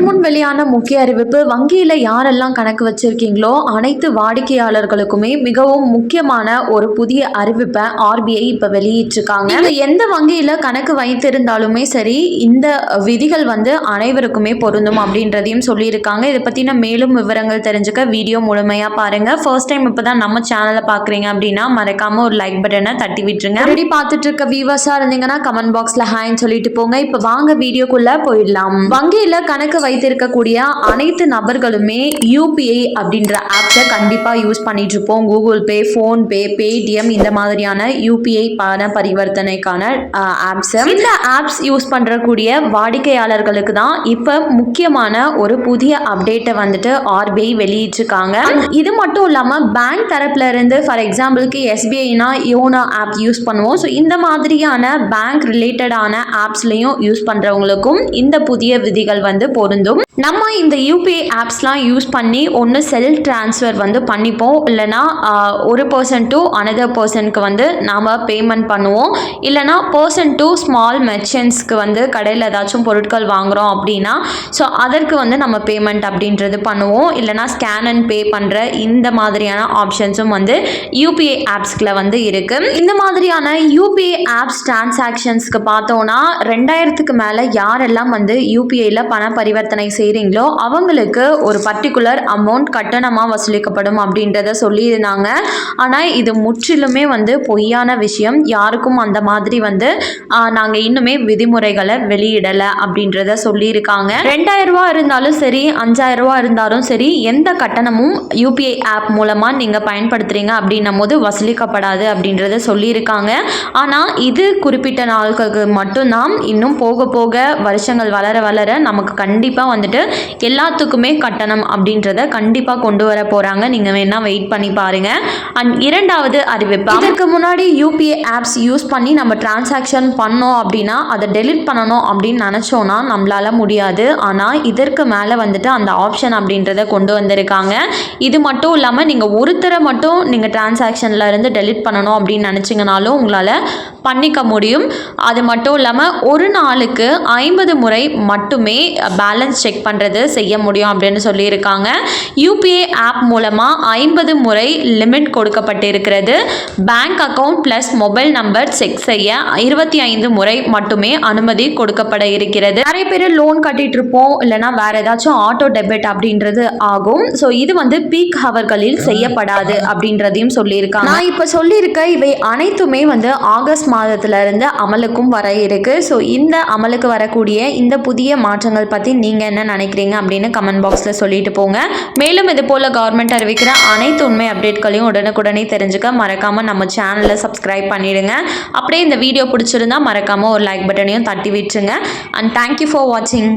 சற்று முன் வெளியான முக்கிய அறிவிப்பு வங்கியில் யாரெல்லாம் கணக்கு வச்சிருக்கீங்களோ அனைத்து வாடிக்கையாளர்களுக்குமே மிகவும் முக்கியமான ஒரு புதிய அறிவிப்பை ஆர்பிஐ இப்போ வெளியிட்டிருக்காங்க. எந்த வங்கியில் கணக்கு வைத்திருந்தாலுமே சரி இந்த விதிகள் வந்து அனைவருக்குமே பொருந்தும் அப்படின்றதையும் சொல்லியிருக்காங்க. இதை பற்றின மேலும் விவரங்கள் தெரிஞ்சுக்க வீடியோ முழுமையாக பாருங்க. ஃபர்ஸ்ட் டைம் இப்போ தான் நம்ம சேனலை பார்க்குறீங்க அப்படின்னா மறக்காம ஒரு லைக் பட்டனை தட்டி விட்டுருங்க. ஆல்ரெடி பார்த்துட்டு இருக்க வியூவர்ஸாக இருந்தீங்கன்னா கமெண்ட் பாக்ஸில் ஹாய்ன்னு சொல்லிட்டு போங்க. இப்போ வாங்க வீடியோக்குள்ள போயிடலாம். வங்கியில் கணக்கு வைத்திருக்கக்கூடிய அனைத்து நபர்களுமே யூபிஐ அப்படின்ற ஆப்ஸை கண்டிப்பாக யூஸ் பண்ணிட்டு இருப்போம் கூகுள் பே ஃபோன்பே பேடிஎம் இந்த மாதிரியான யூபிஐ பண பரிவர்த்தனைக்கான ஆப்ஸ் இந்த ஆப்ஸ் யூஸ் பண்ணுறக்கூடிய வாடிக்கையாளர்களுக்கு தான் இப்போ முக்கியமான ஒரு புதிய அப்டேட்டை வந்துட்டு ஆர்பிஐ வெளியிட்டிருக்காங்க. இது மட்டும் இல்லாமல் பேங்க் தரப்புல இருந்து ஃபார் எக்ஸாம்பிளுக்கு எஸ்பிஐனா யோனோ ஆப் யூஸ் பண்ணுவோம். ஸோ இந்த மாதிரியான பேங்க் ரிலேட்டடான ஆப்ஸ்லையும் யூஸ் பண்ணுறவங்களுக்கும் இந்த புதிய விதிகள் வந்து இருந்தும் நம்ம இந்த யூபிஐ ஆப்ஸ்லாம் யூஸ் பண்ணி ஒன்று செல் ட்ரான்ஸ்ஃபர் வந்து பண்ணிப்போம். இல்லைனா ஒரு பர்சன் டு அனதர் பர்சனுக்கு வந்து நாம் பேமெண்ட் பண்ணுவோம். இல்லைனா பர்சன் டு ஸ்மால் மெர்ச்சன்ட்ஸ்க்கு வந்து கடையில் ஏதாச்சும் பொருட்கள் வாங்குகிறோம் அப்படின்னா ஸோ அதற்கு வந்து நம்ம பேமெண்ட் அப்படின்றது பண்ணுவோம். இல்லைனா ஸ்கேன் அண்ட் பே பண்ணுற இந்த மாதிரியான ஆப்ஷன்ஸும் வந்து யூபிஐ ஆப்ஸ்கில் வந்து இருக்குது இந்த மாதிரியான யூபிஐ ஆப்ஸ் டிரான்சாக்ஷன்ஸ்க்கு பார்த்தோன்னா ரெண்டாயிரத்துக்கு மேலே யாரெல்லாம் வந்து யூபிஐயில் பண பரிவர்த்தனை செய்கிறீங்களோ அவங்களுக்கு ஒரு பர்டிகுலர் அமௌண்ட் கட்டணமாக வசூலிக்கப்படும் அப்படின்றத சொல்லியிருந்தாங்க. ஆனால் இது முற்றிலுமே வந்து பொய்யான விஷயம். யாருக்கும் அந்த மாதிரி வந்து நாங்கள் இன்னுமே விதிமுறைகளை வெளியிடலை அப்படின்றத சொல்லியிருக்காங்க. ரெண்டாயிரம் ரூபா இருந்தாலும் சரி அஞ்சாயிரம் ரூபா இருந்தாலும் சரி எந்த கட்டணமும் யூபிஐ ஆப் மூலமாக நீங்கள் பயன்படுத்துகிறீங்க அப்படின்னும் போது வசூலிக்கப்படாது அப்படின்றத சொல்லியிருக்காங்க. ஆனால் இது குறிப்பிட்ட நாட்களுக்கு மட்டும்தான் இன்னும் போக போக வருஷங்கள் வளர வளர நமக்கு கண்டிப்பாக வந்துட்டு எல்லாத்துக்குமே கட்டணம் அப்படின்றத கண்டிப்பாக கொண்டு வர போகிறாங்க நீங்கள் வேணால் வெயிட் பண்ணி பாருங்கள் அண்ட் இரண்டாவது அறிவிப்பு இதற்கு முன்னாடி யூபிஐ ஆப்ஸ் யூஸ் பண்ணி நம்ம டிரான்சாக்ஷன் பண்ணோம் அப்படின்னா அதை டெலிட் பண்ணணும் அப்படின்னு நினச்சோன்னா நம்மளால முடியாது. ஆனால் இதற்கு மேலே வந்துட்டு அந்த ஆப்ஷன் அப்படின்றத கொண்டு வந்திருக்காங்க. இது மட்டும் இல்லாமல் நீங்கள் ஒருத்தரை மட்டும் நீங்கள் டிரான்சாக்ஷனில் இருந்து டெலிட் பண்ணணும் அப்படின்னு நினச்சிங்கனாலும் உங்களால் பண்ணிக்க முடியும். அது மட்டும் இல்லாமல் ஒரு நாளுக்கு ஐம்பது முறை மட்டுமே பேலன்ஸ் செக் பண்ணுறது செய்ய முடியும் அப்படின்னு சொல்லியிருக்காங்க. யூபிஐ ஆப் மூலமாக ஐம்பது முறை லிமிட் கொடுக்கப்பட்டிருக்கிறது. Bank account plus mobile number check செய்ய இருபத்தி ஐந்து முறை மட்டுமே அனுமதி கொடுக்கப்பட இருக்கிறது. நிறைய பேர் லோன் கட்டிட்டு இருப்போம் இல்லைனா வேற ஏதாச்சும் ஆட்டோ டெபிட் அப்படின்றது ஆகும். ஸோ இது வந்து பீக் ஹவர்களில் செய்யப்படாது அப்படின்றதையும் சொல்லியிருக்காங்க. நான் இப்போ சொல்லியிருக்க இவை அனைத்துமே வந்து ஆகஸ்ட் மாதத்துல இருந்து அமலுக்கும் வர இருக்கு. ஸோ இந்த அமலுக்கு வரக்கூடிய இந்த புதிய மாற்றங்கள் பற்றி நீங்கள் நீங்கள் என்ன நினைக்கிறீங்க அப்படின்னு கமெண்ட் பாக்ஸில் சொல்லிட்டு போங்க. மேலும் இது போல் கவர்மெண்ட் அறிவிக்கிற அனைத்து உண்மை அப்டேட்களையும் உடனுக்குடனே தெரிஞ்சுக்க மறக்காமல் நம்ம சேனலை சப்ஸ்கிரைப் பண்ணிடுங்க. அப்படியே இந்த வீடியோ பிடிச்சிருந்தா மறக்காமல் ஒரு லைக் பட்டனையும் தட்டி விட்டுருங்க. அண்ட் தேங்க்யூ ஃபார் வாட்சிங்